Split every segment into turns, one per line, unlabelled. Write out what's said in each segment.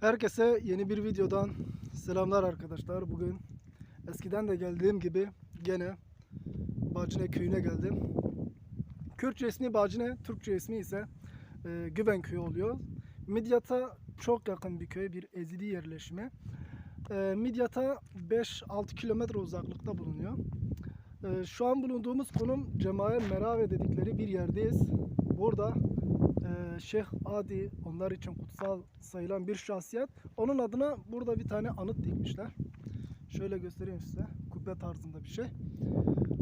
Herkese yeni bir videodan selamlar arkadaşlar. Bugün eskiden de geldiğim gibi gene Bacine köyüne geldim. Kürtçe ismi Bacine, Türkçe ismi ise e, Güven köyü oluyor. Midyat'a çok yakın bir köy, bir ezidi yerleşimi. E, Midyat'a 5-6 kilometre uzaklıkta bulunuyor. E, şu an bulunduğumuz konum Cemaye Merave dedikleri bir yerdeyiz. Burada Şeyh Adi onlar için kutsal sayılan bir şahsiyet. Onun adına burada bir tane anıt dikmişler. Şöyle göstereyim size. Kubbe tarzında bir şey.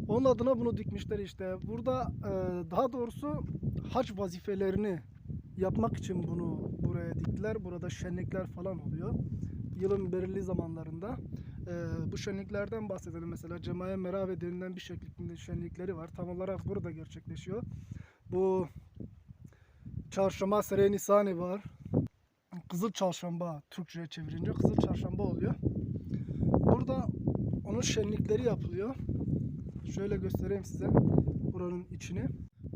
Onun adına bunu dikmişler işte. Burada e, daha doğrusu hac vazifelerini yapmak için bunu buraya diktiler. Burada şenlikler falan oluyor. Yılın belirli zamanlarında. E, bu şenliklerden bahsedelim. Mesela Cemaye Merave denilen bir şekilde şenlikleri var. Tam olarak burada gerçekleşiyor. Bu Çarşamba Sere Nisani var. Kızıl Çarşamba Türkçe'ye çevirince Kızıl Çarşamba oluyor. Burada onun şenlikleri yapılıyor. Şöyle göstereyim size buranın içini.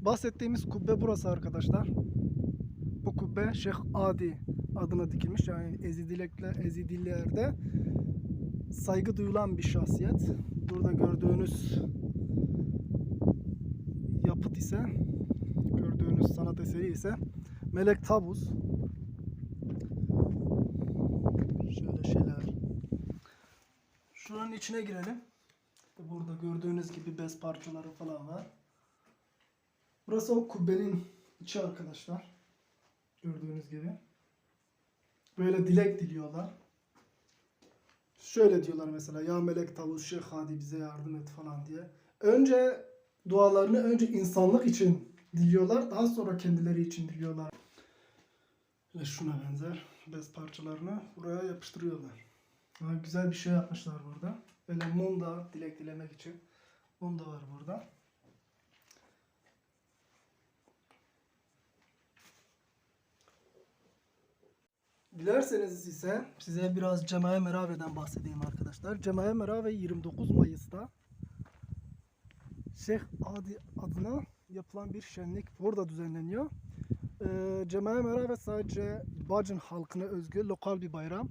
Bahsettiğimiz kubbe burası arkadaşlar. Bu kubbe Şeyh Adi adına dikilmiş. Yani Ezidilekle Ezidililerde saygı duyulan bir şahsiyet. Burada gördüğünüz yapıt ise gördüğünüz sanat eseri ise Melek Tabuz. Şöyle şeyler. Şuranın içine girelim. Burada gördüğünüz gibi bez parçaları falan var. Burası o kubbenin içi arkadaşlar. Gördüğünüz gibi. Böyle dilek diliyorlar. Şöyle diyorlar mesela ya melek tavus şeyh hadi bize yardım et falan diye. Önce dualarını önce insanlık için diliyorlar. Daha sonra kendileri için diliyorlar. Ve şuna benzer bez parçalarını buraya yapıştırıyorlar. Ha, güzel bir şey yapmışlar burada. Böyle mum da dilek dilemek için. Mum da var burada. Dilerseniz ise size biraz Cemaye Merave'den bahsedeyim arkadaşlar. Cemaye Merave 29 Mayıs'ta Şeyh Adi adına yapılan bir şenlik burada düzenleniyor. Ee, Cemaye Merave sadece Bacın halkına özgü lokal bir bayram.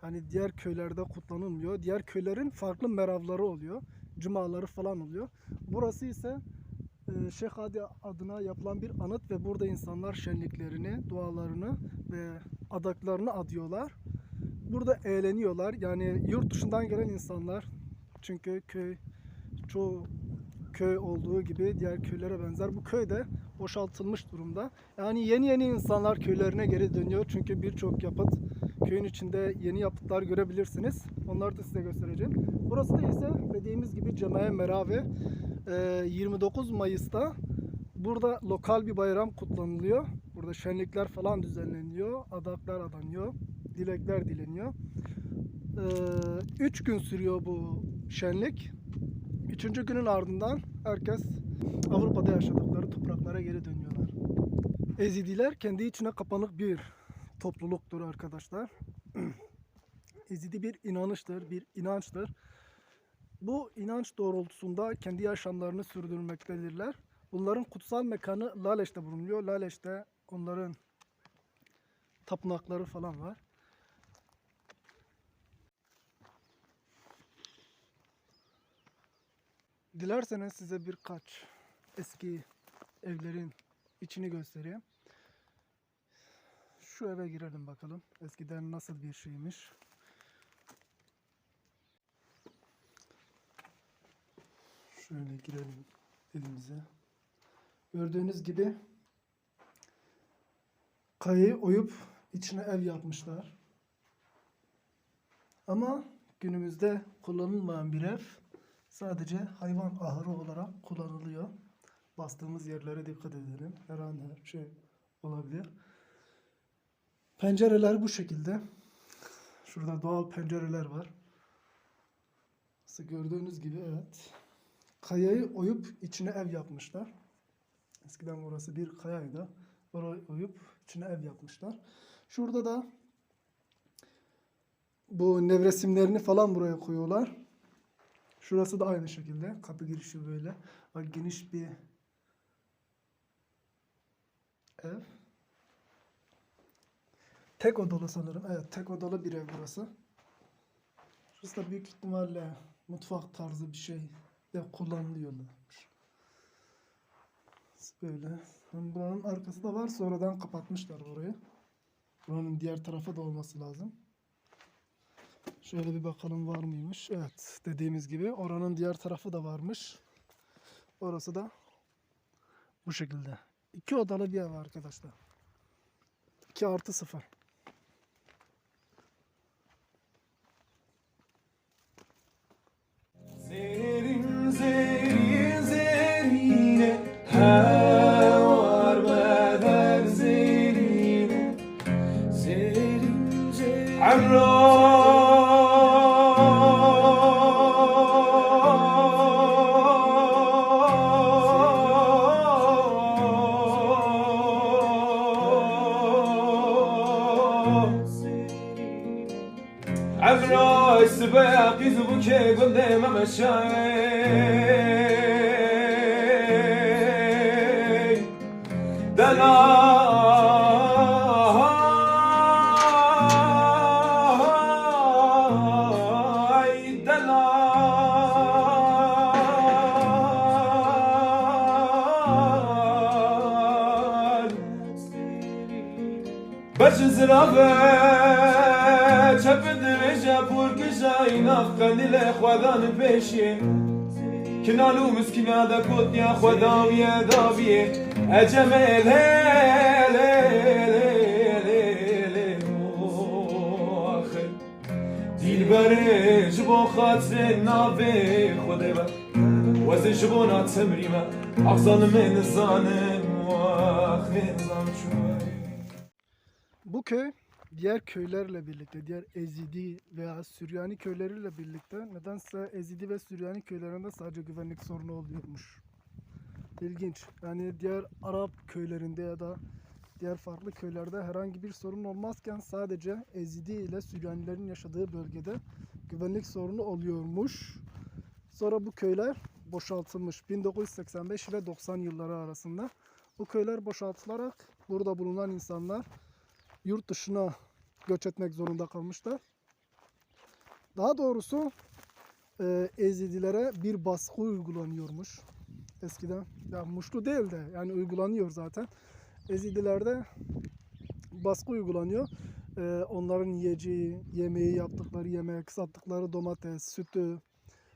Hani diğer köylerde kutlanılmıyor. Diğer köylerin farklı meravları oluyor. Cumaları falan oluyor. Burası ise e, Şeyh Adi adına yapılan bir anıt ve burada insanlar şenliklerini, dualarını ve adaklarını adıyorlar. Burada eğleniyorlar. Yani yurt dışından gelen insanlar çünkü köy çoğu köy olduğu gibi diğer köylere benzer. Bu köy de boşaltılmış durumda. Yani yeni yeni insanlar köylerine geri dönüyor. Çünkü birçok yapıt köyün içinde yeni yapıtlar görebilirsiniz. Onları da size göstereceğim. Burası da ise dediğimiz gibi Cemaye Merave. Ee, 29 Mayıs'ta burada lokal bir bayram kutlanılıyor. Burada şenlikler falan düzenleniyor. Adaklar adanıyor. Dilekler dileniyor. Ee, üç gün sürüyor bu şenlik. Üçüncü günün ardından herkes Avrupa'da yaşadıkları topraklara geri dönüyorlar. Ezidiler kendi içine kapanık bir topluluktur arkadaşlar. Ezidi bir inanıştır, bir inançtır. Bu inanç doğrultusunda kendi yaşamlarını sürdürmektedirler. Bunların kutsal mekanı Laleş'te bulunuyor. Laleş'te onların tapınakları falan var. Dilerseniz size birkaç eski evlerin içini göstereyim. Şu eve girelim bakalım. Eskiden nasıl bir şeymiş. Şöyle girelim evimize. Gördüğünüz gibi kayayı oyup içine ev yapmışlar. Ama günümüzde kullanılmayan bir ev sadece hayvan ahırı olarak kullanılıyor. Bastığımız yerlere dikkat edelim. Her an her şey olabilir. Pencereler bu şekilde. Şurada doğal pencereler var. Nasıl gördüğünüz gibi evet. Kayayı oyup içine ev yapmışlar. Eskiden burası bir kayaydı. Orayı oyup içine ev yapmışlar. Şurada da bu nevresimlerini falan buraya koyuyorlar. Şurası da aynı şekilde. Kapı girişi böyle. Bak geniş bir ev. tek odalı sanırım. Evet tek odalı bir ev burası. Şurası da büyük ihtimalle mutfak tarzı bir şey de kullanılıyorlar. Böyle. Buranın arkası da var. Sonradan kapatmışlar burayı. Buranın diğer tarafı da olması lazım. Şöyle bir bakalım var mıymış. Evet dediğimiz gibi oranın diğer tarafı da varmış. Orası da bu şekilde. İki odalı bir ev arkadaşlar. 2 artı 0.
Zerin zerin zerine Hevar عبر السباق يذبك قدام مشاي دلا باش زرافة چپ درجة پور کشای نفقنی لخوادان پیشی کنالو مسکینا دا کتیا خداویه داویه اجمل هل دیل بره جبو خاطر نابه خوده با وزن جبو ناتمری ما اغزان من زانم واخي زان شوي
Bu köy diğer köylerle birlikte, diğer Ezidi veya Süryani köyleriyle birlikte nedense Ezidi ve Süryani köylerinde sadece güvenlik sorunu oluyormuş. İlginç. Yani diğer Arap köylerinde ya da diğer farklı köylerde herhangi bir sorun olmazken sadece Ezidi ile Süryanilerin yaşadığı bölgede güvenlik sorunu oluyormuş. Sonra bu köyler boşaltılmış 1985 ve 90 yılları arasında. Bu köyler boşaltılarak burada bulunan insanlar yurt dışına göç etmek zorunda kalmışlar. Daha doğrusu e, Ezidilere bir baskı uygulanıyormuş eskiden. Ya muşlu değil de yani uygulanıyor zaten. Ezidilerde baskı uygulanıyor. E, onların yiyeceği, yemeği yaptıkları yemek, sattıkları domates, sütü,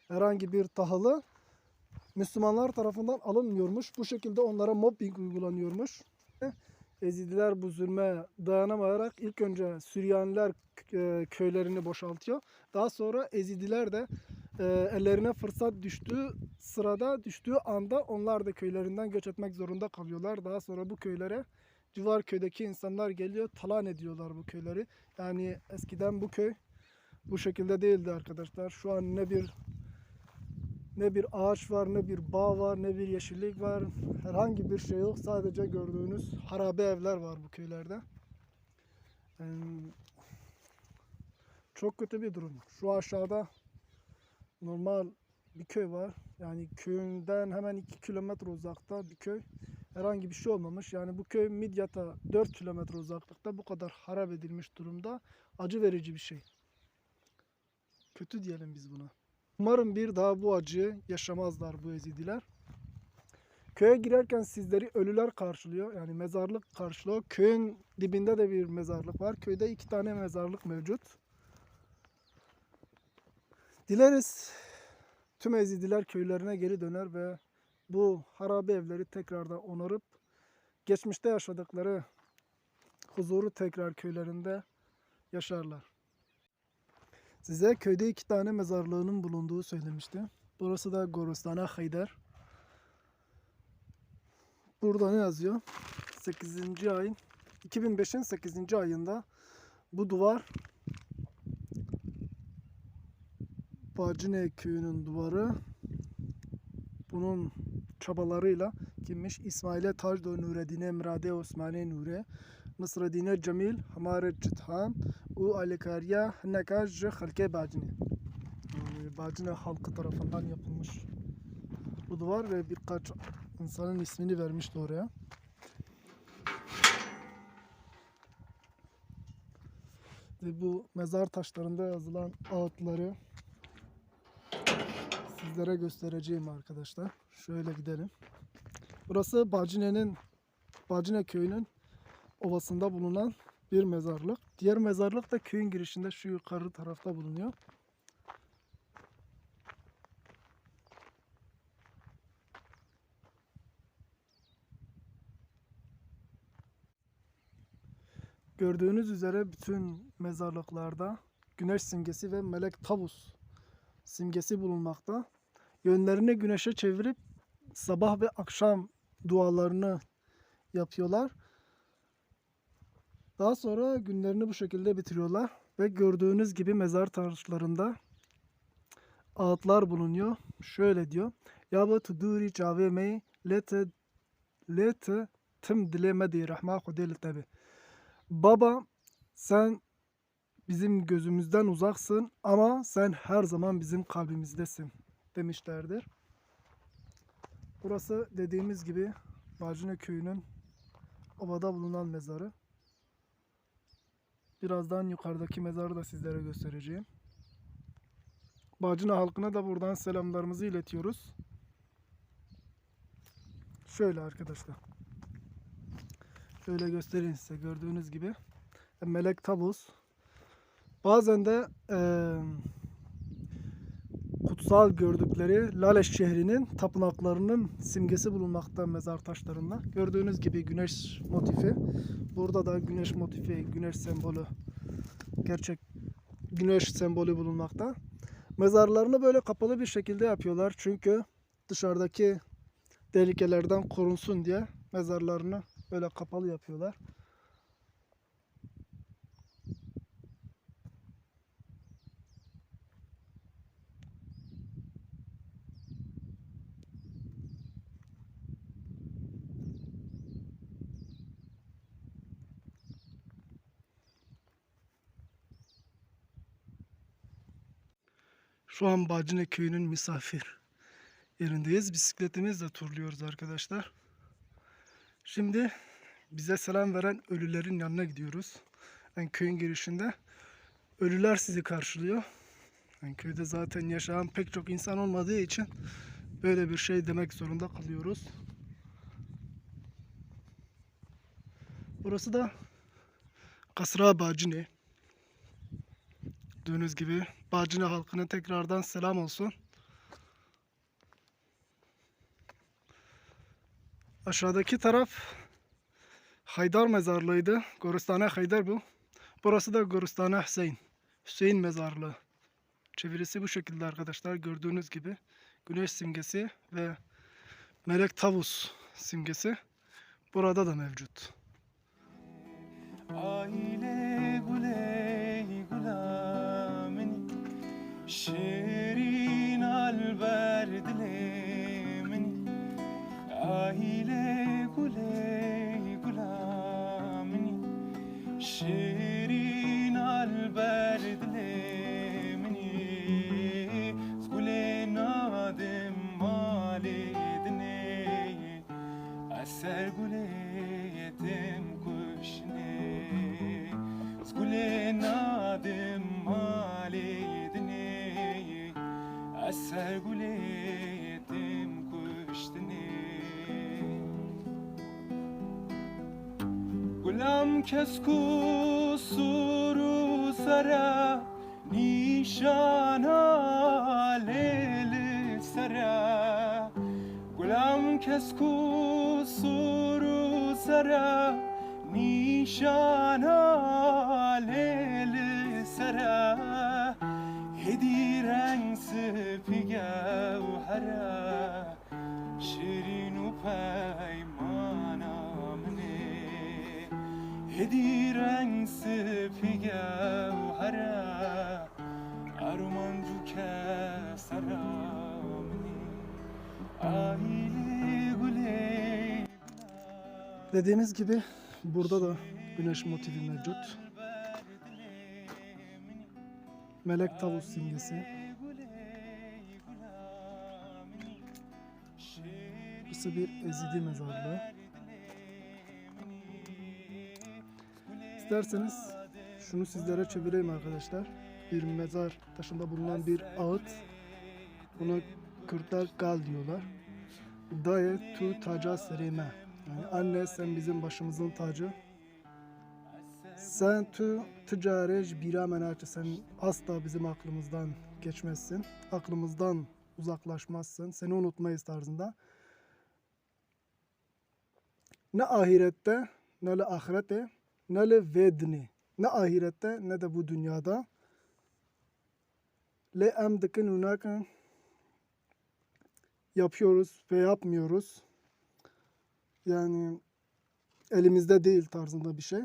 herhangi bir tahılı Müslümanlar tarafından alınmıyormuş. Bu şekilde onlara mobbing uygulanıyormuş. Ezidiler bu zulme dayanamayarak ilk önce Süryaniler e, köylerini boşaltıyor. Daha sonra Ezidiler de e, ellerine fırsat düştüğü sırada düştüğü anda onlar da köylerinden göç etmek zorunda kalıyorlar. Daha sonra bu köylere civar köydeki insanlar geliyor talan ediyorlar bu köyleri. Yani eskiden bu köy bu şekilde değildi arkadaşlar. Şu an ne bir ne bir ağaç var, ne bir bağ var, ne bir yeşillik var. Herhangi bir şey yok. Sadece gördüğünüz harabe evler var bu köylerde. Yani çok kötü bir durum. Şu aşağıda normal bir köy var. Yani köyünden hemen 2 kilometre uzakta bir köy. Herhangi bir şey olmamış. Yani bu köy Midyat'a 4 kilometre uzaklıkta bu kadar harap edilmiş durumda. Acı verici bir şey. Kötü diyelim biz buna. Umarım bir daha bu acıyı yaşamazlar bu ezidiler. Köye girerken sizleri ölüler karşılıyor. Yani mezarlık karşılıyor. Köyün dibinde de bir mezarlık var. Köyde iki tane mezarlık mevcut. Dileriz tüm ezidiler köylerine geri döner ve bu harabe evleri tekrardan onarıp geçmişte yaşadıkları huzuru tekrar köylerinde yaşarlar. Size köyde iki tane mezarlığının bulunduğu söylemişti. Burası da Gorostana Haydar. Burada ne yazıyor? 8. ayın 2005'in 8. ayında bu duvar Bacine köyünün duvarı bunun çabalarıyla kimmiş? İsmail'e Tajdo Nureddin'e Emrade Osmane Nure Nısreddin'e Cemil Hamare Cithan U Alikariya Henneka Ji Halke Bacine Yani Bacine halkı tarafından yapılmış bu duvar ve birkaç insanın ismini vermişti oraya. ve bu mezar taşlarında yazılan ağıtları sizlere göstereceğim arkadaşlar. Şöyle gidelim. Burası Bacine'nin Bacine köyünün ovasında bulunan bir mezarlık. Diğer mezarlık da köyün girişinde şu yukarı tarafta bulunuyor. Gördüğünüz üzere bütün mezarlıklarda güneş simgesi ve melek tavus simgesi bulunmakta. Yönlerini güneşe çevirip sabah ve akşam dualarını yapıyorlar. Daha sonra günlerini bu şekilde bitiriyorlar ve gördüğünüz gibi mezar taşlarında ağıtlar bulunuyor. Şöyle diyor. Ya bu tuduri caveme lete lete tım dilemedi rahma hudel tabi. Baba sen bizim gözümüzden uzaksın ama sen her zaman bizim kalbimizdesin demişlerdir. Burası dediğimiz gibi Bacine köyünün ovada bulunan mezarı. Birazdan yukarıdaki mezarı da sizlere göstereceğim. Bacine halkına da buradan selamlarımızı iletiyoruz. Şöyle arkadaşlar. Şöyle göstereyim size gördüğünüz gibi. Melek tabus. Bazen de eee, kutsal gördükleri Laleş şehrinin tapınaklarının simgesi bulunmakta mezar taşlarında. Gördüğünüz gibi güneş motifi. Burada da güneş motifi, güneş sembolü, gerçek güneş sembolü bulunmakta. Mezarlarını böyle kapalı bir şekilde yapıyorlar. Çünkü dışarıdaki tehlikelerden korunsun diye mezarlarını böyle kapalı yapıyorlar. Şu an Bacine köyünün misafir yerindeyiz. Bisikletimizle turluyoruz arkadaşlar. Şimdi bize selam veren ölülerin yanına gidiyoruz. Yani köyün girişinde. Ölüler sizi karşılıyor. Yani köyde zaten yaşayan pek çok insan olmadığı için böyle bir şey demek zorunda kalıyoruz. Burası da Kasra Bacine. Gördüğünüz gibi Bacine halkına tekrardan selam olsun. Aşağıdaki taraf Haydar mezarlığıydı. Goristane Haydar bu. Burası da Goristane Hüseyin. Hüseyin mezarlığı. Çevirisi bu şekilde arkadaşlar. Gördüğünüz gibi güneş simgesi ve melek tavus simgesi burada da mevcut.
Aile guley gulamini Şirin alber dilemini Aile guley gulamini Şirin Gulam kesku suru sara Nişana leli sara Gulam kesku suru sara Nişana leli sara Hediren sıfiga uhara Şirin u peymana Sıfiga uhara Armancu kesara mne Aile gule
Dediğimiz gibi burada da güneş motifi mevcut. Melek tavus simgesi. Burası bir ezidi mezarlığı. İsterseniz şunu sizlere çevireyim arkadaşlar. Bir mezar taşında bulunan bir ağıt. Buna Kürtler gal diyorlar. Dayı tu taca serime. Yani anne sen bizim başımızın tacı. Sen tu ticarej bira menacı. Sen asla bizim aklımızdan geçmezsin. Aklımızdan uzaklaşmazsın. Seni unutmayız tarzında. Ne ahirette ne de ahirette ne de vedni. Ne ahirette ne de bu dünyada. Le emdikin unakin yapıyoruz ve yapmıyoruz. Yani elimizde değil tarzında bir şey.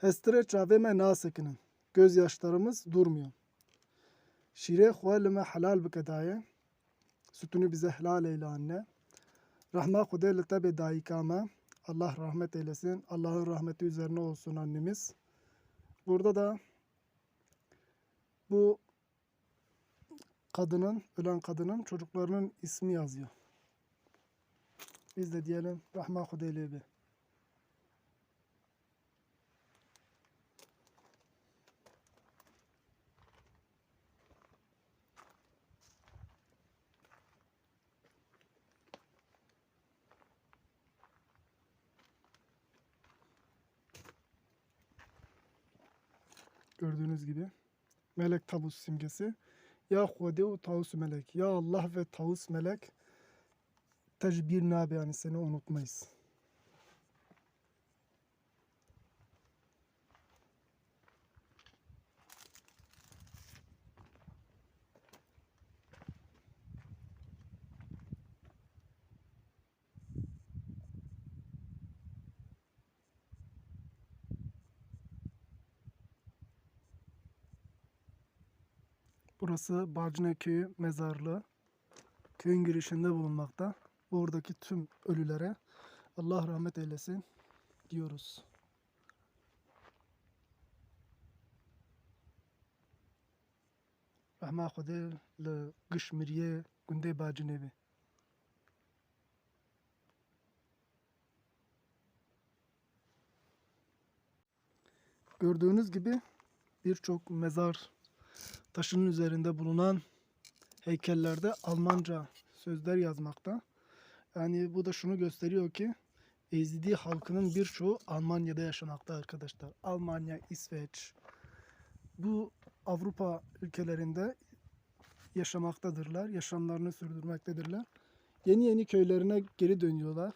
Hestre çaveme nasekinin. Gözyaşlarımız durmuyor. Şire huvalime helal bikedaye. Sütünü bize helal eyle anne. Rahma kudel tabi daikame. Allah rahmet eylesin. Allah'ın rahmeti üzerine olsun annemiz. Burada da bu kadının, ölen kadının çocuklarının ismi yazıyor. Biz de diyelim Rahma Hudeylebi. Gördüğünüz gibi melek tavus simgesi. Ya Hudev tavus melek. Ya Allah ve tavus melek tecbir nabi yani seni unutmayız. Burası Bacne Köyü mezarlığı. Köyün girişinde bulunmakta. Oradaki tüm ölülere Allah rahmet eylesin diyoruz. Rahma giş miriyê gundê Bacnê bê. Gördüğünüz gibi birçok mezar taşının üzerinde bulunan heykellerde Almanca sözler yazmakta. Yani bu da şunu gösteriyor ki Ezidi halkının birçoğu Almanya'da yaşamakta arkadaşlar. Almanya, İsveç bu Avrupa ülkelerinde yaşamaktadırlar. Yaşamlarını sürdürmektedirler. Yeni yeni köylerine geri dönüyorlar.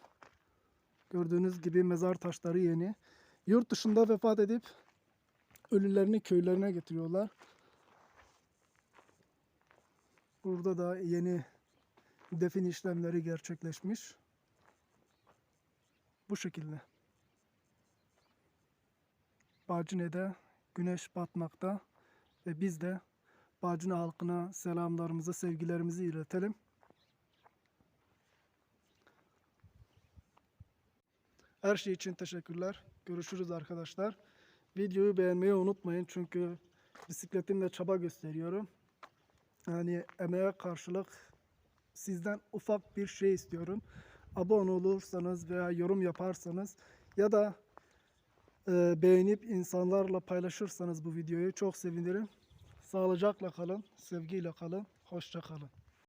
Gördüğünüz gibi mezar taşları yeni. Yurt dışında vefat edip ölülerini köylerine getiriyorlar. Burada da yeni defin işlemleri gerçekleşmiş. Bu şekilde. Bacine'de güneş batmakta ve biz de Bacine halkına selamlarımızı, sevgilerimizi iletelim. Her şey için teşekkürler. Görüşürüz arkadaşlar. Videoyu beğenmeyi unutmayın çünkü bisikletimle çaba gösteriyorum. Yani emeğe karşılık sizden ufak bir şey istiyorum. Abone olursanız veya yorum yaparsanız ya da e, beğenip insanlarla paylaşırsanız bu videoyu çok sevinirim. Sağlıcakla kalın, sevgiyle kalın, hoşça kalın.